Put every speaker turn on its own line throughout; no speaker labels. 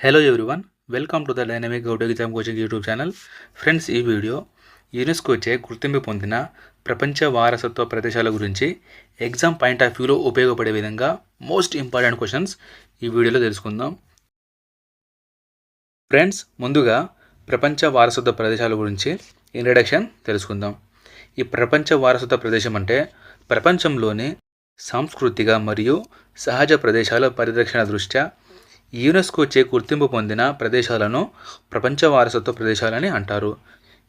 Hello everyone welcome to the dynamic Goud exam coaching YouTube channel friends ఈ video యునెస్కోచే గుర్తింపు పొందిన ప్రపంచ వారసత్వ ప్రదేశాల గురించి ఎగ్జామ్ పాయింట్ ఆఫ్ వ్యూలో ఉపయోగపడే విధంగా మోస్ట్ ఇంపార్టెంట్ క్వశ్చన్స్ ఈ వీడియోలో తెలుసుకుందాం. ఫ్రెండ్స్ ముందుగా ప్రపంచ వారసత్వ ప్రదేశాల గురించి ఇంట్రడక్షన్ తెలుసుకుందాం. ఈ ప్రపంచ వారసత్వ ప్రదేశం అంటే ప్రపంచంలోని సాంస్కృతిక మరియు సహజ ప్రదేశాల పరిరక్షణ దృష్ట్యా యునెస్కోచే గుర్తింపు పొందిన ప్రదేశాలను ప్రపంచ వారసత్వ ప్రదేశాలని అంటారు.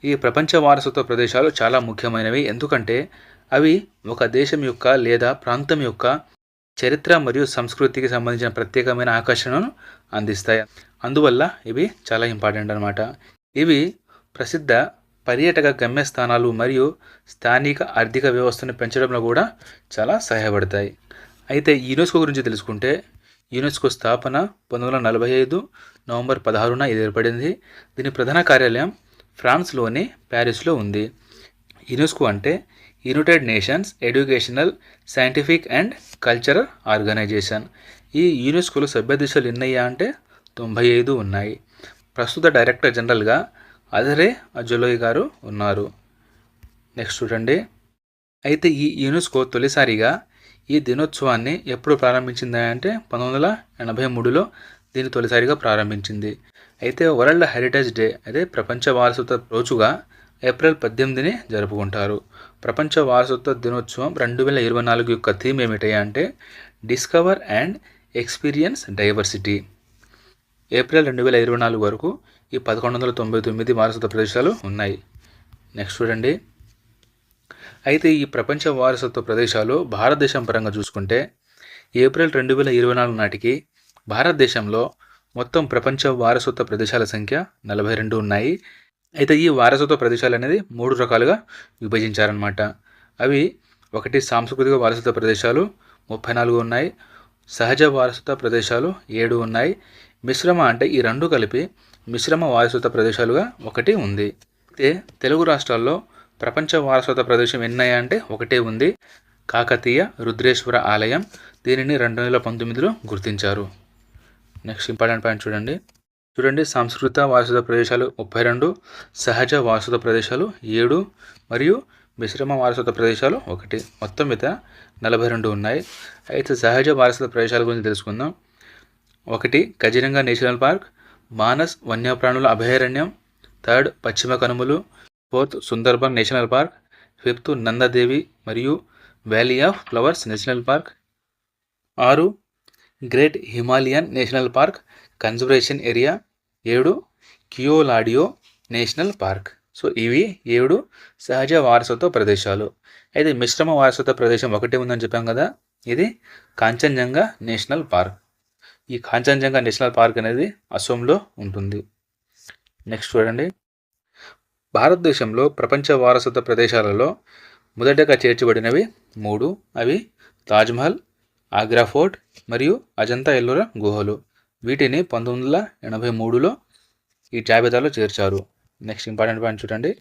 ఈ ప్రపంచ వారసత్వ ప్రదేశాలు చాలా ముఖ్యమైనవి. ఎందుకంటే అవి ఒక దేశం యొక్క లేదా ప్రాంతం యొక్క చరిత్ర మరియు సంస్కృతికి సంబంధించిన ప్రత్యేకమైన ఆకర్షణను అందిస్తాయి. అందువల్ల ఇవి చాలా ఇంపార్టెంట్ అనమాట ఇవి ప్రసిద్ధ పర్యాటక గమ్యస్థానాలు మరియు స్థానిక ఆర్థిక వ్యవస్థను పెంచడంలో కూడా చాలా సహాయపడతాయి. అయితే యునెస్కో గురించి తెలుసుకుంటే యునెస్కో స్థాపన పంతొమ్మిది వందల నలభై ఐదు నవంబర్ పదహారున ఇది ఏర్పడింది. దీని ప్రధాన కార్యాలయం ఫ్రాన్స్లోని ప్యారిస్లో ఉంది. యునెస్కో అంటే United Nations Educational Scientific and Cultural Organization. ఈ యునెస్కోలో సభ్య దేశాలు ఎన్నయ్యా అంటే తొంభై ఐదు ఉన్నాయి. ప్రస్తుత డైరెక్టర్ జనరల్గా అదరే అజులోయ్ గారు ఉన్నారు. నెక్స్ట్ చూడండి. అయితే ఈ యునెస్కో తొలిసారిగా ఈ దినోత్సవాన్ని ఎప్పుడు ప్రారంభించింది అంటే పంతొమ్మిది వందల ఎనభై మూడులో దీన్ని తొలిసారిగా ప్రారంభించింది. అయితే వరల్డ్ హెరిటేజ్ డే అదే ప్రపంచ వారసత్వ రోజుగా ఏప్రిల్ పద్దెనిమిదిని జరుపుకుంటారు. ప్రపంచ వారసత్వ దినోత్సవం రెండు వేల ఇరవై నాలుగు యొక్క థీమ్ ఏమిటయ్యా అంటే discover and experience diversity. April రెండు వేల ఇరవై నాలుగు వరకు ఈ పదకొండు వందల తొంభై తొమ్మిది వారసత్వ ప్రదేశాలు ఉన్నాయి. నెక్స్ట్ చూడండి. అయితే ఈ ప్రపంచ వారసత్వ ప్రదేశాలు భారతదేశం పరంగా చూసుకుంటే ఏప్రిల్ రెండు వేల ఇరవై నాలుగు నాటికి భారతదేశంలో మొత్తం ప్రపంచ వారసత్వ ప్రదేశాల సంఖ్య నలభై రెండు ఉన్నాయి. అయితే ఈ వారసత్వ ప్రదేశాలు అనేది మూడు రకాలుగా విభజించారనమాట అవి ఒకటి సాంస్కృతిక వారసత్వ ప్రదేశాలు ముప్పై నాలుగు ఉన్నాయి. సహజ వారసత్వ ప్రదేశాలు ఏడు ఉన్నాయి. మిశ్రమ అంటే ఈ రెండు కలిపి మిశ్రమ వారసత్వ ప్రదేశాలుగా ఒకటి ఉంది. అయితే తెలుగు రాష్ట్రాల్లో ప్రపంచ వారసత్వ ప్రదేశం ఎన్నయ్య అంటే ఒకటే ఉంది. కాకతీయ రుద్రేశ్వర ఆలయం దీనిని రెండు వేల పంతొమ్మిదిలో గుర్తించారు. నెక్స్ట్ ఇంపార్టెంట్ పాయింట్ చూడండి. చూడండి సంస్కృత వారసత్వ ప్రదేశాలు ముప్పై రెండు సహజ వారసత్వ ప్రదేశాలు ఏడు మరియు మిశ్రమ వారసత్వ ప్రదేశాలు ఒకటి. మొత్తం మీద నలభై రెండు ఉన్నాయి. అయితే సహజ వారసత్వ ప్రదేశాల గురించి తెలుసుకుందాం. ఒకటి కజిరంగా నేషనల్ పార్క్ మానస్ వన్యప్రాణుల అభయారణ్యం థర్డ్ పశ్చిమ కనుమలు fourth Sundarban national park fifth Nandadevi మరియు valley of flowers national park. ఆరు great Himalayan national park conservation area. ఏడు కియోలాడియో నేషనల్ పార్క్. సో ఇవి ఏడు సహజ వారసత్వ ప్రదేశాలు. అయితే మిశ్రమ వారసత్వ ప్రదేశం ఒకటే ఉందని చెప్పాం కదా ఇది కాంచన్జంగా నేషనల్ పార్క్. ఈ కాంచన్జంగా నేషనల్ పార్క్ అనేది అసోంలో ఉంటుంది. నెక్స్ట్ చూడండి. భారతదేశంలో ప్రపంచ వారసత్వ ప్రదేశాలలో మొదటగా చేర్చబడినవి మూడు. అవి తాజ్మహల్ ఆగ్రా ఫోర్ట్ మరియు అజంతా ఎల్లోరా గుహలు. వీటిని పంతొమ్మిది వందల ఎనభై మూడులో ఈ జాబితాలో చేర్చారు. నెక్స్ట్ ఇంపార్టెంట్ పాయింట్ చూడండి.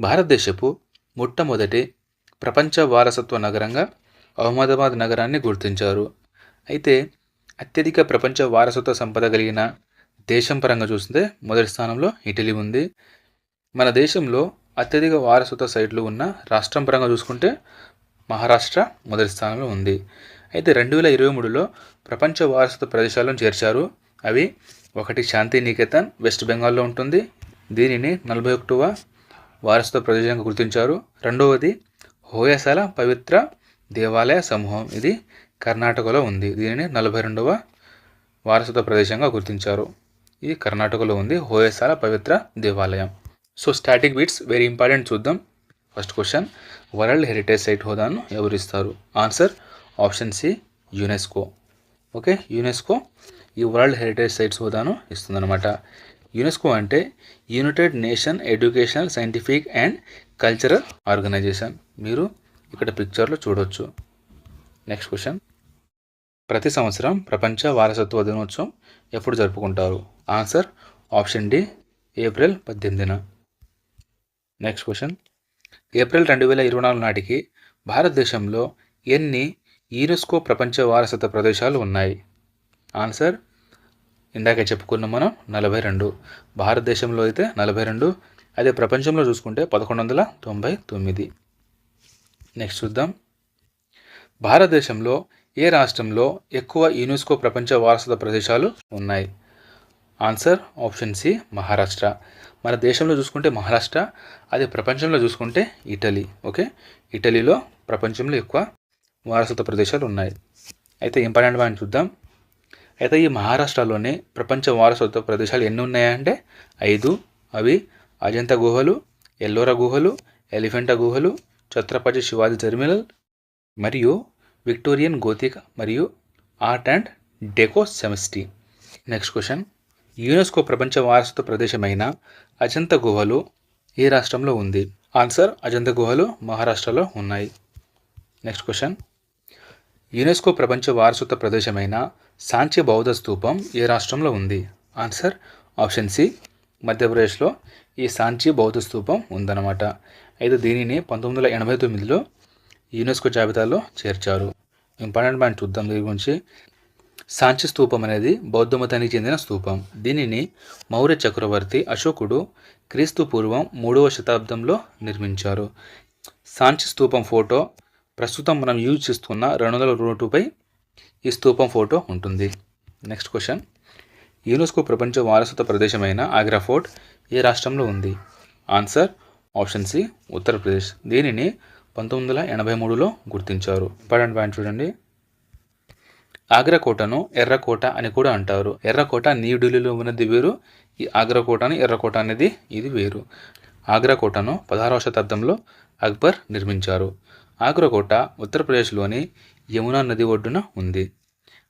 భారతదేశపు మొట్టమొదటి ప్రపంచ వారసత్వ నగరంగా అహ్మదాబాద్ నగరాన్ని గుర్తించారు. అయితే అత్యధిక ప్రపంచ వారసత్వ సంపద కలిగిన దేశం పరంగా చూస్తే మొదటి స్థానంలో ఇటలీ ఉంది. మన దేశంలో అత్యధిక వారసత్వ సైట్లు ఉన్న రాష్ట్రం పరంగా చూసుకుంటే మహారాష్ట్ర మొదటి స్థానంలో ఉంది. అయితే రెండు వేల ఇరవై మూడులో ప్రపంచ వారసత్వ ప్రదేశాలను చేర్చారు. అవి ఒకటి శాంతి నికేతన్ వెస్ట్ బెంగాల్లో ఉంటుంది. దీనిని నలభై ఒకటవ వారసత్వ ప్రదేశంగా గుర్తించారు. రెండవది హోయసాల పవిత్ర దేవాలయ సమూహం. ఇది కర్ణాటకలో ఉంది. దీనిని నలభై రెండవ వారసత్వ ప్రదేశంగా గుర్తించారు. ఇది కర్ణాటకలో ఉంది హోయసాల పవిత్ర దేవాలయం. So static bits very important చూద్దాం. First question world heritage site హోదాను ఎవరు ఇస్తారు answer option C UNESCO okay UNESCO ఈ వరల్డ్ హెరిటేజ్ సైట్స్ హోదాను ఇస్తుందన్నమాట. యునెస్కో అంటే United Nation Educational Scientific and Cultural Organization మీరు ఇక్కడ పిక్చర్లో చూడవచ్చు నెక్స్ట్ క్వశ్చన్ ప్రతి సంవత్సరం ప్రపంచ వారసత్వ దినోత్సవం ఎప్పుడు జరుపుకుంటారు? ఆన్సర్ ఆప్షన్ డి ఏప్రిల్ పద్దెనిమిదిన. నెక్స్ట్ క్వశ్చన్ ఏప్రిల్ రెండు వేల ఇరవై నాలుగు నాటికి భారతదేశంలో ఎన్ని యునెస్కో ప్రపంచ వారసత్వ ప్రదేశాలు ఉన్నాయి? ఆన్సర్ ఇందాక చెప్పుకున్నాం మనం నలభై రెండు. భారతదేశంలో అయితే నలభై రెండు. అదే ప్రపంచంలో చూసుకుంటే పదకొండు వందల తొంభై తొమ్మిది. నెక్స్ట్ చూద్దాం. భారతదేశంలో ఏ రాష్ట్రంలో ఎక్కువ యునెస్కో ప్రపంచ వారసత్వ ప్రదేశాలు ఉన్నాయి? Answer option C Maharashtra. మన దేశంలో చూసుకుంటే మహారాష్ట్ర అదే ప్రపంచంలో చూసుకుంటే ఇటలీ. ఓకే? ఇటలీలో ప్రపంచంలో ఎక్కువ వారసత్వ ప్రదేశాలు ఉన్నాయి. అయితే ఇంపార్టెంట్ పాయింట్ చూద్దాం. అయితే ఈ మహారాష్ట్రలోనే ప్రపంచ వారసత్వ ప్రదేశాలు ఎన్ని ఉన్నాయంటే ఐదు. అవి అజంతా గుహలు ఎల్లోరా గుహలు ఎలిఫెంటా గుహలు ఛత్రపతి శివాజీ టెర్మినల్ మరియు విక్టోరియన్ గోతిక మరియు ఆర్ట్ అండ్ డెకో సెమిస్టీ నెక్స్ట్ క్వశ్చన్. యునెస్కో ప్రపంచ వారసత్వ ప్రదేశమైన అజంత గుహలు ఏ రాష్ట్రంలో ఉంది? ఆన్సర్ అజంత గుహలు మహారాష్ట్రలో ఉన్నాయి. నెక్స్ట్ క్వశ్చన్ యునెస్కో ప్రపంచ వారసత్వ ప్రదేశమైన సాంచి బౌద్ధ స్థూపం ఏ రాష్ట్రంలో ఉంది? ఆన్సర్ ఆప్షన్ సి మధ్యప్రదేశ్లో ఈ సాంచి బౌద్ధ స్థూపం ఉందన్నమాట. అయితే దీనిని పంతొమ్మిది వందల ఎనభై తొమ్మిదిలో యునెస్కో జాబితాలో చేర్చారు. ఇంపార్టెంట్ పాయింట్ చూద్దాం దీని గురించి. సాంచి స్తూపం అనేది బౌద్ధ మతానికి చెందిన స్తూపం దీనిని మౌర్య చక్రవర్తి అశోకుడు క్రీస్తు పూర్వం మూడవ శతాబ్దంలో నిర్మించారు. సాంచి స్తూపం ఫోటో ప్రస్తుతం మనం యూజ్ చేస్తున్న రెండు వందల రూటుపై ఈ స్తూపం ఫోటో ఉంటుంది. నెక్స్ట్ క్వశ్చన్ యునెస్కో ప్రపంచ వారసత్వ ప్రదేశమైన ఆగ్రా ఫోర్ట్ ఏ రాష్ట్రంలో ఉంది? Answer option C Uttar Pradesh. దీనిని పంతొమ్మిది వందల ఎనభై మూడులో గుర్తించారు. ఇంపార్టెంట్ పాయింట్ చూడండి. ఆగ్రాకోటను ఎర్రకోట అని కూడా అంటారు. ఎర్రకోట న్యూఢిల్లీలో ఉన్నది వేరు ఈ ఆగ్రాకోటని ఎర్రకోట అనేది ఇది వేరు. ఆగ్రా కోటను పదహారవ శతాబ్దంలో అక్బర్ నిర్మించారు. ఆగ్రాకోట ఉత్తరప్రదేశ్లోని యమునా నది ఒడ్డున ఉంది.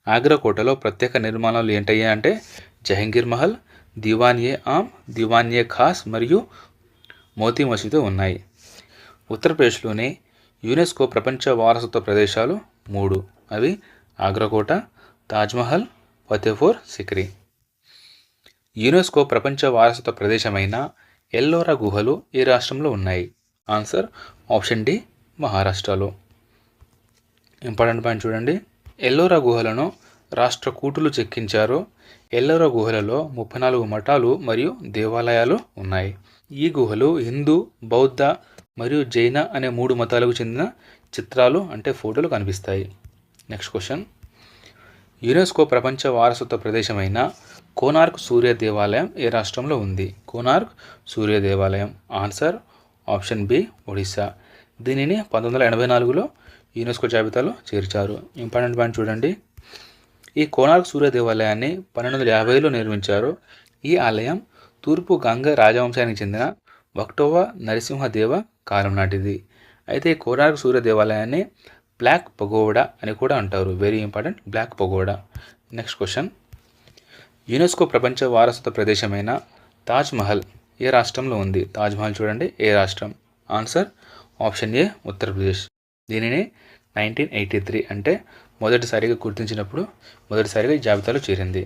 ఆగ్రాకోటలో ప్రత్యేక నిర్మాణాలు ఏంటయ్యా అంటే జహంగీర్ మహల్ దివాన్ ఏ ఆమ్ దివాన్ ఏ ఖాస్ మరియు మోతీ మసీదు ఉన్నాయి. ఉత్తరప్రదేశ్లోని యునెస్కో ప్రపంచ వారసత్వ ప్రదేశాలు మూడు. అవి ఆగ్రాకోట తాజ్మహల్ ఫతేపూర్ సిక్రీ. యునెస్కో ప్రపంచ వారసత్వ ప్రదేశమైన ఎల్లోరా గుహలు ఏ రాష్ట్రంలో ఉన్నాయి. ఆన్సర్ ఆప్షన్ డి మహారాష్ట్రలో. ఇంపార్టెంట్ పాయింట్ చూడండి. ఎల్లోరా గుహలను రాష్ట్ర కూటులు చెక్కించారు. ఎల్లోరా గుహలలో ముప్పై నాలుగు మఠాలు మరియు దేవాలయాలు ఉన్నాయి. ఈ గుహలు హిందూ బౌద్ధ మరియు జైన అనే మూడు మతాలకు చెందిన చిత్రాలు అంటే ఫోటోలు కనిపిస్తాయి. నెక్స్ట్ క్వశ్చన్ యునెస్కో ప్రపంచ వారసత్వ ప్రదేశమైన కోనార్క్ సూర్య దేవాలయం ఏ రాష్ట్రంలో ఉంది? కోనార్క్ సూర్య దేవాలయం ఆన్సర్ ఆప్షన్ బి ఒడిశా. దీనిని పంతొమ్మిది వందల ఎనభై నాలుగులో యునెస్కో జాబితాలో చేర్చారు. ఇంపార్టెంట్ పాయింట్ చూడండి. ఈ కోనార్క్ సూర్య దేవాలయాన్ని పన్నెండు వందల యాభైలో నిర్మించారు. ఈ ఆలయం తూర్పు గంగ రాజవంశానికి చెందిన వక్టోవా నరసింహదేవ కాలం నాటిది. అయితే కోనార్క్ సూర్య దేవాలయాన్ని బ్లాక్ పగోడా అని కూడా అంటారు. Very important black pagoda. Next question UNESCO ప్రపంచ వారసత్వ ప్రదేశమైన తాజ్మహల్ ఏ రాష్ట్రంలో ఉంది? తాజ్మహల్ చూడండి ఏ రాష్ట్రం? Answer option A Uttar Pradesh. దీనిని నైన్టీన్ ఎయిటీ త్రీ అంటే మొదటిసారిగా గుర్తించినప్పుడు మొదటిసారిగా ఈ జాబితాలో చేరింది.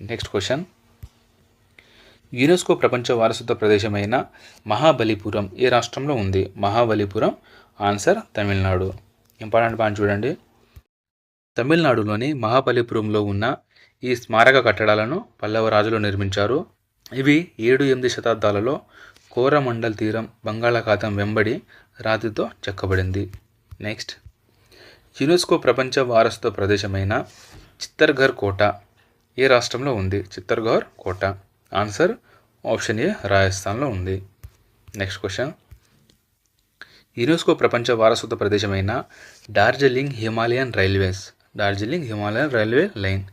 నెక్స్ట్ క్వశ్చన్ యునెస్కో ప్రపంచ వారసత్వ ప్రదేశమైన మహాబలిపురం ఏ రాష్ట్రంలో ఉంది? Mahabalipuram answer Tamil Nadu. Important point చూడండి. తమిళనాడులోని మహాబలిపురంలో ఉన్న ఈ స్మారక కట్టడాలను పల్లవ రాజులు నిర్మించారు. ఇవి ఏడు ఎనిమిది శతాబ్దాలలో కోరమండల్ తీరం బంగాళాఖాతం వెంబడి రాతితో చెక్కబడింది. నెక్స్ట్ యునెస్కో ప్రపంచ వారసత్వ ప్రదేశమైన చిత్తర్ఘర్ కోట ఏ రాష్ట్రంలో ఉంది? చిత్తర్ఘర్ కోట. ఆన్సర్ ఆప్షన్ ఏ రాజస్థాన్లో ఉంది. నెక్స్ట్ క్వశ్చన్ యునెస్కో ప్రపంచ వారసత్వ ప్రదేశమైన Darjeeling Himalayan railways. Darjeeling Himalayan railway line.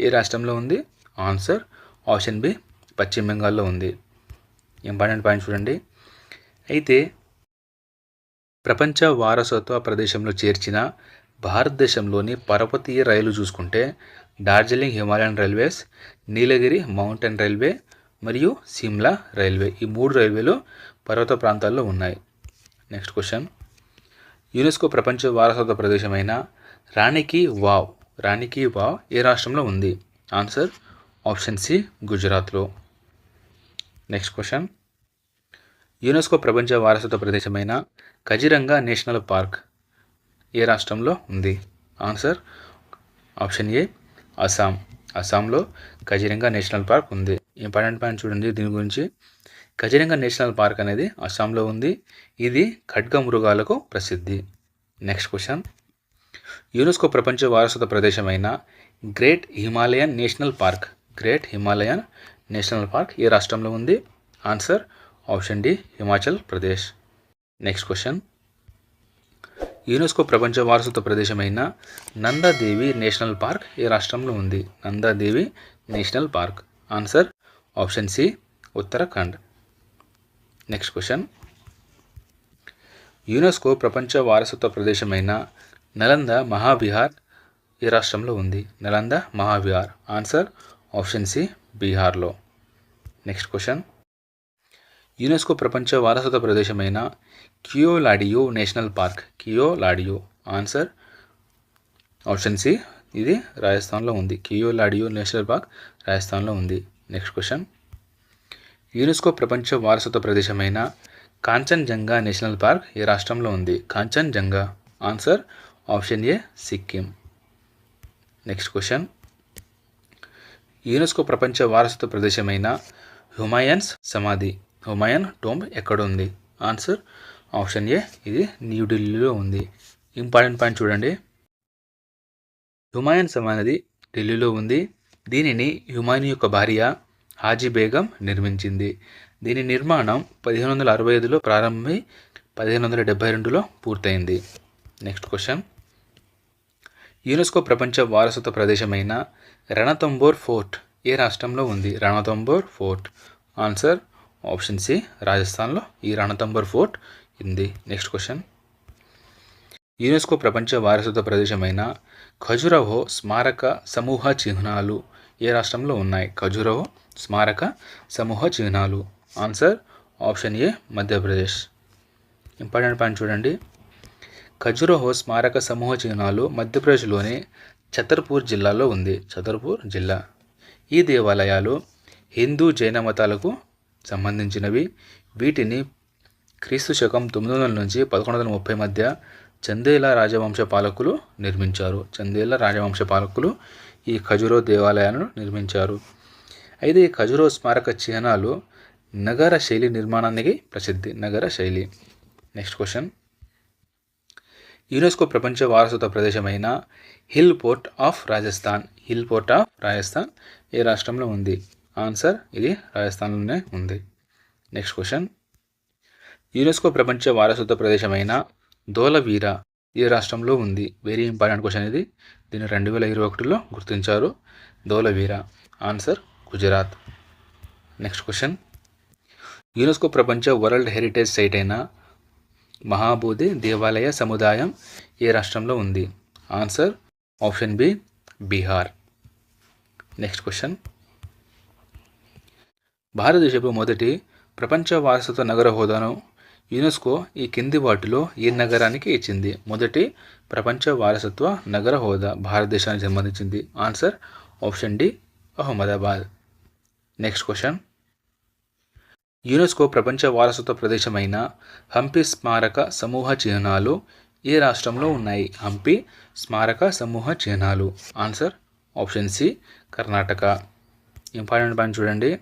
ఏ రాష్ట్రంలో ఉంది? ఆన్సర్ ఆప్షన్ బి పశ్చిమ బెంగాల్లో ఉంది. ఇంపార్టెంట్ పాయింట్ చూడండి. అయితే ప్రపంచ వారసత్వ ప్రదేశంలో చేర్చిన భారతదేశంలోని పర్వతీయ రైలు చూసుకుంటే Darjeeling Himalayan railways Nilgiri mountain railway మరియు సిమ్లా రైల్వే ఈ మూడు రైల్వేలు పర్వత ప్రాంతాల్లో ఉన్నాయి. నెక్స్ట్ క్వశ్చన్ యునెస్కో ప్రపంచ వారసత్వ ప్రదేశమైన రాణికి వావ్. రాణికి వావ్ ఏ రాష్ట్రంలో ఉంది? ఆన్సర్ ఆప్షన్ సి గుజరాత్లో నెక్స్ట్ క్వశ్చన్ యునెస్కో ప్రపంచ వారసత్వ ప్రదేశమైన కజిరంగా నేషనల్ పార్క్ ఏ రాష్ట్రంలో ఉంది? ఆన్సర్ ఆప్షన్ ఏ అస్సాం అస్సాంలో కజిరంగా నేషనల్ పార్క్ ఉంది. ఇంపార్టెంట్ పాయింట్ చూడండి దీని గురించి. కజిరంగా నేషనల్ పార్క్ అనేది అస్సాంలో ఉంది. ఇది ఖడ్గ మృగాలకు ప్రసిద్ధి. నెక్స్ట్ క్వశ్చన్ యునెస్కో ప్రపంచ వారసత్వ ప్రదేశమైన great Himalayan national park. Great Himalayan national park ఏ రాష్ట్రంలో ఉంది? Answer option D Himachal Pradesh next question UNESCO ప్రపంచ వారసత్వ ప్రదేశమైన నందాదేవి నేషనల్ పార్క్ ఏ రాష్ట్రంలో ఉంది? Nandadevi national park. Answer option C Uttarakhand next question UNESCO ప్రపంచ వారసత్వ ప్రదేశమైన నలంద మహాబిహార్ ఏ రాష్ట్రంలో ఉంది? Nalanda Mahavihar answer option C బీహార్లో. నెక్స్ట్ క్వశ్చన్ యునెస్కో ప్రపంచ వారసత్వ ప్రదేశమైన Keoladeo national park. Keoladeo. Answer option C ఇది రాజస్థాన్లో ఉంది. కియోలాడియో నేషనల్ పార్క్ రాజస్థాన్లో ఉంది. నెక్స్ట్ క్వశ్చన్ యునెస్కో ప్రపంచ వారసత్వ ప్రదేశమైన కాంచన్జంగా నేషనల్ పార్క్ ఏ రాష్ట్రంలో ఉంది. Kanchenjunga. Answer option A Sikkim. Next question. UNESCO ప్రపంచ వారసత్వ ప్రదేశమైన హుమాయన్స్ సమాధి. హుమాయన్ టోంబ్ ఎక్కడ ఉంది ఆన్సర్ ఆప్షన్ ఏ ఇది న్యూఢిల్లీలో ఉంది. ఇంపార్టెంట్ పాయింట్ చూడండి. హుమాయన్ సమాధి ఢిల్లీలో ఉంది. దీనిని హుమాయూన్ యొక్క భార్య హాజీ బేగం నిర్మించింది. దీని నిర్మాణం పదిహేను వందల అరవై ఐదులో ప్రారంభమై పదిహేను వందల డెబ్బై రెండులో పూర్తయింది. Next question. యునెస్కో ప్రపంచ వారసత్వ ప్రదేశమైన రణతంబోర్ ఫోర్ట్ ఏ రాష్ట్రంలో ఉంది? Ranthambore fort. Answer option C రాజస్థాన్లో ఈ రణతంబోర్ ఫోర్ట్ ఉంది. Next question. యునెస్కో ప్రపంచ వారసత్వ ప్రదేశమైన ఖజురహో స్మారక సమూహ చిహ్నాలు ఏ రాష్ట్రంలో ఉన్నాయి? ఖజురహో స్మారక సమూహ చిహ్నాలు. Answer option A Madhya Pradesh. Important point చూడండి. ఖజురహో స్మారక సమూహ చిహ్నాలు మధ్యప్రదేశ్లోని ఛతర్పూర్ జిల్లాలో ఉంది. ఛతర్పూర్ జిల్లా. ఈ దేవాలయాలు హిందూ జైన మతాలకు సంబంధించినవి. వీటిని క్రీస్తు శకం తొమ్మిది వందల నుంచి పదకొండు వందల ముప్పై మధ్య చందేల రాజవంశ పాలకులు నిర్మించారు. చందేల రాజవంశ పాలకులు ఈ ఖజురో దేవాలయాలను నిర్మించారు. అయితే ఈ ఖజురో స్మారక చిహ్నాలు నగర శైలి నిర్మాణానికి ప్రసిద్ధి. నగర శైలి. నెక్స్ట్ క్వశ్చన్ యునెస్కో ప్రపంచ వారసత్వ ప్రదేశమైన hill fort of Rajasthan. Hill fort of Rajasthan ఏ రాష్ట్రంలో ఉంది? ఆన్సర్ ఇది రాజస్థాన్లోనే ఉంది. నెక్స్ట్ క్వశ్చన్ యునెస్కో ప్రపంచ వారసత్వ ప్రదేశమైన ధోలవీరా ఏ రాష్ట్రంలో ఉంది. వెరీ ఇంపార్టెంట్ క్వశ్చన్ ఇది. దీన్ని రెండు వేల ఇరవై ఒకటిలో గుర్తించారు Dholavira answer Gujarat next question UNESCO ప్రపంచ వరల్డ్ హెరిటేజ్ సైట్ అయిన మహాబోధి దేవాలయ సముదాయం ఏ రాష్ట్రంలో ఉంది? Answer option B Bihar next question భారతదేశపు మొదటి ప్రపంచ వారసత్వ నగర హోదాను యునెస్కో ఈ కింది వాటిలో ఏ నగరానికి ఇచ్చింది. మొదటి ప్రపంచ వారసత్వ నగర హోదా భారతదేశానికి సంబంధించింది. Answer option D Ahmedabad. Next question. UNESCO ప్రపంచ వారసత్వ ప్రదేశమైన హంపి స్మారక సమూహ చిహ్నాలు ఏ రాష్ట్రంలో ఉన్నాయి? హంపి స్మారక సమూహ చిహ్నాలు. Answer option C Karnataka. Important point చూడండి.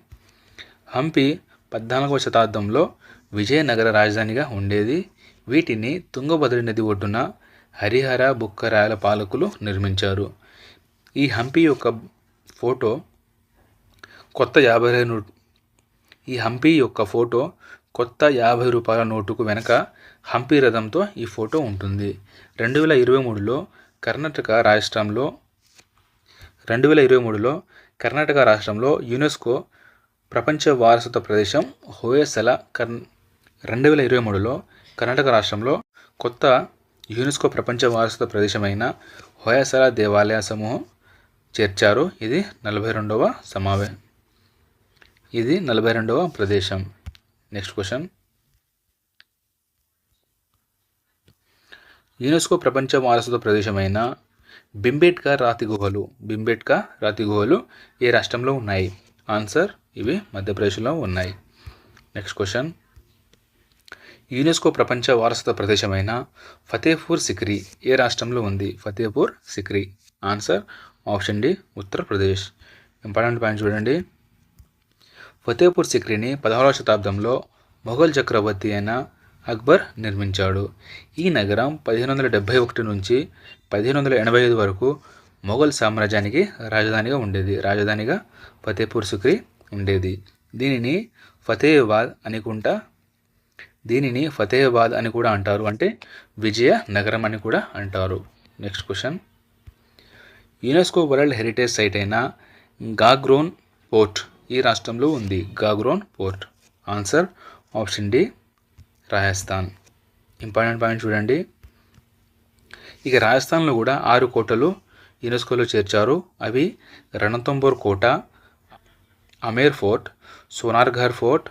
హంపి పద్నాలుగవ శతాబ్దంలో విజయనగర రాజధానిగా ఉండేది. వీటిని తుంగభద్ర నది ఒడ్డున హరిహర బుక్కరాయల పాలకులు నిర్మించారు. ఈ హంపి యొక్క ఫోటో కొత్త యాభై నోట్ ఈ హంపి యొక్క ఫోటో కొత్త యాభై రూపాయల నోటుకు వెనక హంపి రథంతో ఈ ఫోటో ఉంటుంది. రెండు వేల ఇరవై మూడులో కర్ణాటక రాష్ట్రంలో రెండు వేల ఇరవై మూడులో కర్ణాటక రాష్ట్రంలో యునెస్కో ప్రపంచ వారసత్వ ప్రదేశం హోయసల కర్ణ రెండు వేల ఇరవై మూడులో కర్ణాటక రాష్ట్రంలో కొత్త యునెస్కో ప్రపంచ వారసత్వ ప్రదేశమైన హోయసల దేవాలయ సమూహం చేర్చారు. ఇది నలభై రెండవ సమావే ఇది నలభై రెండవ ప్రదేశం. Next question. యునెస్కో ప్రపంచ వారసత్వ ప్రదేశమైన బింబేట్కర్ రాతి గుహలు బింబేట్కా రాతి గుహలు ఏ రాష్ట్రంలో ఉన్నాయి? ఆన్సర్ ఇవి మధ్యప్రదేశ్లో ఉన్నాయి. Next question. యునెస్కో ప్రపంచ వారసత్వ ప్రదేశమైన ఫతేపూర్ సిక్రీ ఏ రాష్ట్రంలో ఉంది? Fatehpur Sikri. Answer option D Uttar Pradesh. Important point చూడండి. ఫతేపూర్ సిక్రీని పదహారవ శతాబ్దంలో మొఘల్ చక్రవర్తి అయిన అక్బర్ నిర్మించాడు. ఈ నగరం పదిహేను వందల డెబ్భై ఒకటి నుంచి పదిహేను వందల ఎనభై ఐదు వరకు మొఘల్ సామ్రాజ్యానికి రాజధానిగా ఉండేది. రాజధానిగా ఫతేపూర్ సిక్రీ ఉండేది. దీనిని ఫతేహాబాద్ అనుకుంటా దీనిని ఫతేహాబాద్ అని కూడా అంటారు. అంటే విజయ నగరం అని కూడా అంటారు. Next question UNESCO world heritage site అయిన గాగ్రోన్ పోర్ట్ ఈ రాష్ట్రంలో ఉంది. Gagron fort. Answer option D Rajasthan. Important point చూడండి. ఇక రాజస్థాన్లో కూడా ఆరు కోటలు యునెస్కోలో చేర్చారు. అవి రణతంబోర్ కోట Amer fort Sonargarh fort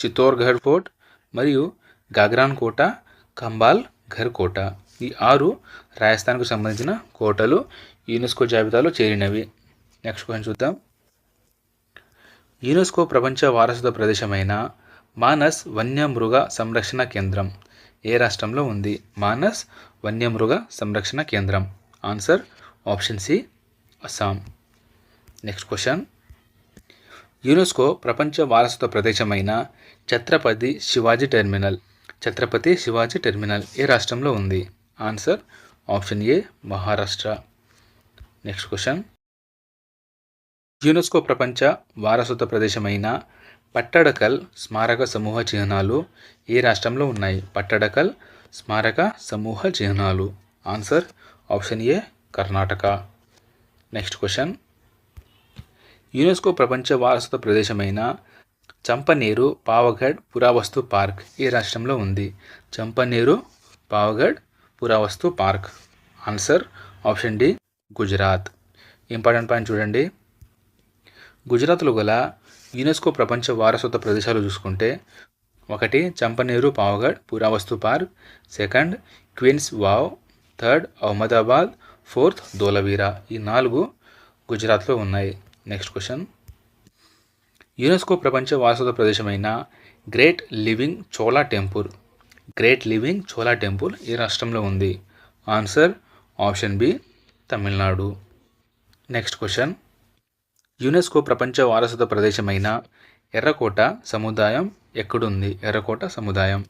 Chittorgarh fort మరియు గాగ్రాన్ కోట కంబాల్ ఘర్ కోట. ఈ ఆరు రాజస్థాన్కు సంబంధించిన కోటలు యునెస్కో జాబితాలో చేరినవి. నెక్స్ట్ క్వశ్చన్ చూద్దాం. యునెస్కో ప్రపంచ వారసత్వ ప్రదేశమైన మానస్ వన్యమృగ సంరక్షణ కేంద్రం ఏ రాష్ట్రంలో ఉంది? మానస్ వన్యమృగ సంరక్షణ కేంద్రం. Answer option C Assam. Next question. UNESCO ప్రపంచ వారసత్వ ప్రదేశమైన ఛత్రపతి శివాజీ టెర్మినల్. ఛత్రపతి శివాజీ టెర్మినల్ ఏ రాష్ట్రంలో ఉంది? Answer option A Maharashtra. Next question. UNESCO ప్రపంచ వారసత్వ ప్రదేశమైన పట్టడకల్ స్మారక సమూహ చిహ్నాలు ఏ రాష్ట్రంలో ఉన్నాయి? పట్టడకల్ స్మారక సమూహ చిహ్నాలు. Answer option A Karnataka. Next question. UNESCO ప్రపంచ వారసత్వ ప్రదేశమైన చంపనేరు పావగఢ్ పురావస్తు పార్క్ ఏ రాష్ట్రంలో ఉంది. చంపనేరు పావగఢ్ పురావస్తు park. Answer option D Gujarat. Important point చూడండి. గుజరాత్లో గల యునెస్కో ప్రపంచ వారసత్వ ప్రదేశాలు చూసుకుంటే ఒకటి చంపనేరు పావగఢ్ పురావస్తు park. Second queen's Vav. Third Ahmedabad. Fourth Dholavira ఈ నాలుగు గుజరాత్లో ఉన్నాయి. Next question. యునెస్కో ప్రపంచ వారసత్వ ప్రదేశమైన great living Chola temple. Great living Chola temple ఈ రాష్ట్రంలో ఉంది. Answer option B Tamil Nadu. Next question. UNESCO ప్రపంచ వారసత్వ ప్రదేశమైన ఎర్రకోట సముదాయం ఎక్కడుంది? ఎర్రకోట సముదాయం.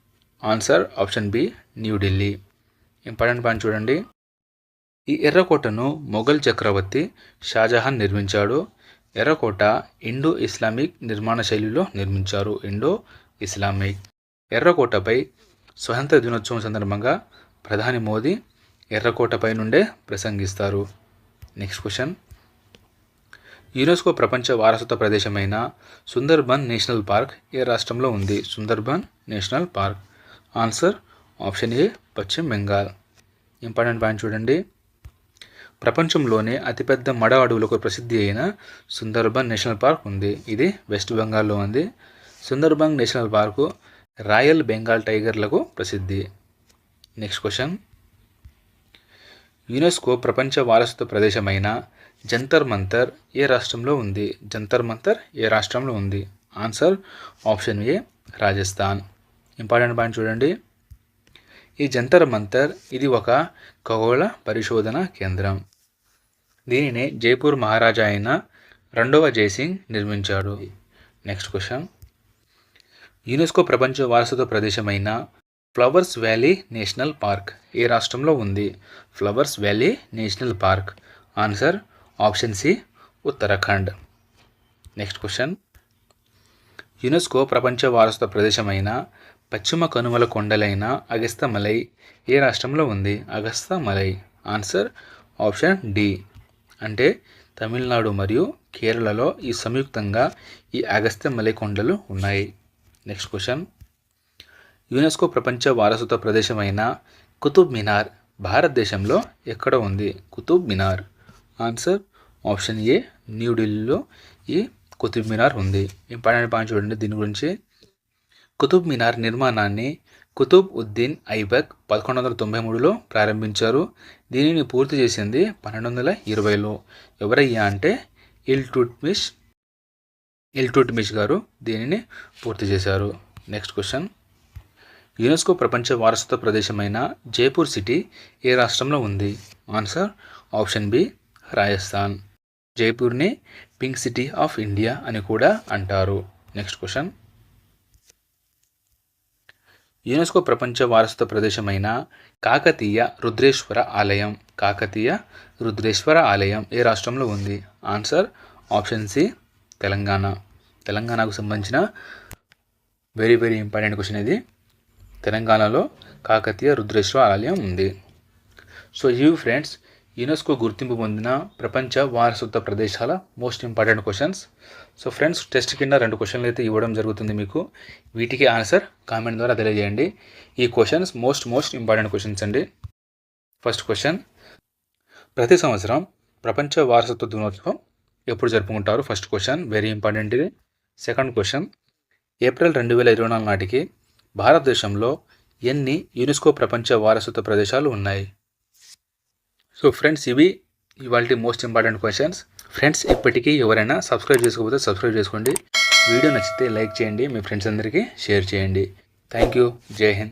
Answer option B New Delhi important point చూడండి. ఈ ఎర్రకోటను మొఘల్ చక్రవర్తి షాజహాన్ నిర్మించాడు. ఎర్రకోట ఇండో ఇస్లామిక్ నిర్మాణ శైలిలో నిర్మించారు ఇండో ఇస్లామిక్. ఎర్రకోటపై స్వతంత్ర దినోత్సవం సందర్భంగా ప్రధాని మోదీ ఎర్రకోటపై నుండే ప్రసంగిస్తారు. Next question. యునెస్కో ప్రపంచ వారసత్వ ప్రదేశమైన సుందర్బన్ నేషనల్ పార్క్ ఏ రాష్ట్రంలో ఉంది? Sundarban national park. Answer option A పశ్చిమ బెంగాల్. ఇంపార్టెంట్ పాయింట్ చూడండి. ప్రపంచంలోనే అతిపెద్ద మడ అడవులకు ప్రసిద్ధి అయిన సుందర్బన్ నేషనల్ పార్క్ ఉంది. ఇది వెస్ట్ బెంగాల్లో ఉంది. Sundarban national park royal Bengal టైగర్లకు ప్రసిద్ధి. Next question. యునెస్కో ప్రపంచ వారసత్వ ప్రదేశమైన జంతర్ మంతర్ ఏ రాష్ట్రంలో ఉంది? జంతర్ మంతర్ ఏ రాష్ట్రంలో ఉంది? Answer option A Rajasthan. Important point చూడండి. ఈ జంతర్ మంతర్ ఇది ఒక ఖగోళ పరిశోధన కేంద్రం. దీనిని జైపూర్ మహారాజా అయిన రెండవ జయసింగ్ నిర్మించాడు. నెక్స్ట్ క్వశ్చన్ యునెస్కో ప్రపంచ వారసత్వ ప్రదేశమైన ఫ్లవర్స్ వ్యాలీ నేషనల్ పార్క్ ఏ రాష్ట్రంలో ఉంది? Flowers valley national park. Answer option C Uttarakhand. Next question UNESCO ప్రపంచ వారసత్వ ప్రదేశమైన పశ్చిమ కనుమల కొండలైన అగస్తమలై ఏ రాష్ట్రంలో ఉంది? అగస్తమలై. Answer option D. అంటే తమిళనాడు మరియు కేరళలో ఈ సంయుక్తంగా ఈ అగస్త్యమలై కొండలు ఉన్నాయి. Next question. యునెస్కో ప్రపంచ వారసత్వ ప్రదేశమైన కుతుబ్ మినార్ భారతదేశంలో ఎక్కడ ఉంది? Qutub Minar. Answer option A. న్యూఢిల్లీలో ఈ కుతుబ్ మినార్ ఉంది. ఇంపార్టెంట్ పాయింట్ చూడండి. దీని గురించి కుతుబ్ మినార్ నిర్మాణాన్ని కుతుబ్ ఉద్దీన్ ఐబక్ పదకొండు వందల తొంభై మూడులో ప్రారంభించారు. దీనిని పూర్తి చేసింది పన్నెండు వందల ఇరవైలో ఎవరయ్యా అంటే ఇల్టుట్మిష్ ఇల్టుట్మిష్ గారు దీనిని పూర్తి చేశారు. Next question. యునెస్కో ప్రపంచ వారసత్వ ప్రదేశమైన జైపూర్ సిటీ ఏ రాష్ట్రంలో ఉంది? Answer option B Rajasthan. జైపూర్ని pink city of India అని కూడా అంటారు. Next question. యునెస్కో ప్రపంచ వారసత్వ ప్రదేశమైన కాకతీయ రుద్రేశ్వర ఆలయం. కాకతీయ రుద్రేశ్వర ఆలయం ఏ రాష్ట్రంలో ఉంది? Answer option C Telangana. తెలంగాణకు సంబంధించిన వెరీ వెరీ ఇంపార్టెంట్ క్వశ్చన్ ఇది. తెలంగాణలో కాకతీయ రుద్రేశ్వర ఆలయం ఉంది. సో ఇవి ఫ్రెండ్స్ యునెస్కో గుర్తింపు పొందిన ప్రపంచ వారసత్వ ప్రదేశాల most important questions so friends test కింద రెండు క్వశ్చన్లు అయితే ఇవ్వడం జరుగుతుంది మీకు. వీటికి ఆన్సర్ కామెంట్ ద్వారా తెలియజేయండి. ఈ questions most most important questions అండి. ఫస్ట్ క్వశ్చన్ ప్రతి సంవత్సరం ప్రపంచ వారసత్వ దినోత్సవం ఎప్పుడు జరుపుకుంటారు? ఫస్ట్ క్వశ్చన్ వెరీ ఇంపార్టెంట్ ఇది. సెకండ్ క్వశ్చన్ ఏప్రిల్ రెండు వేల ఇరవై నాలుగు నాటికి భారతదేశంలో ఎన్ని యునెస్కో ప్రపంచ వారసత్వ ప్రదేశాలు ఉన్నాయి? సో ఫ్రెండ్స్ ఇవి ఇవాళ మోస్ట్ ఇంపార్టెంట్ క్వశ్చన్స్ ఫ్రెండ్స్ ఇప్పటికీ ఎవరైనా సబ్స్క్రైబ్ చేసుకోకపోతే సబ్స్క్రైబ్ చేసుకోండి. వీడియో నచ్చితే లైక్ చేయండి. మీ ఫ్రెండ్స్ అందరికీ షేర్ చేయండి. థ్యాంక్ యూ జై హింద్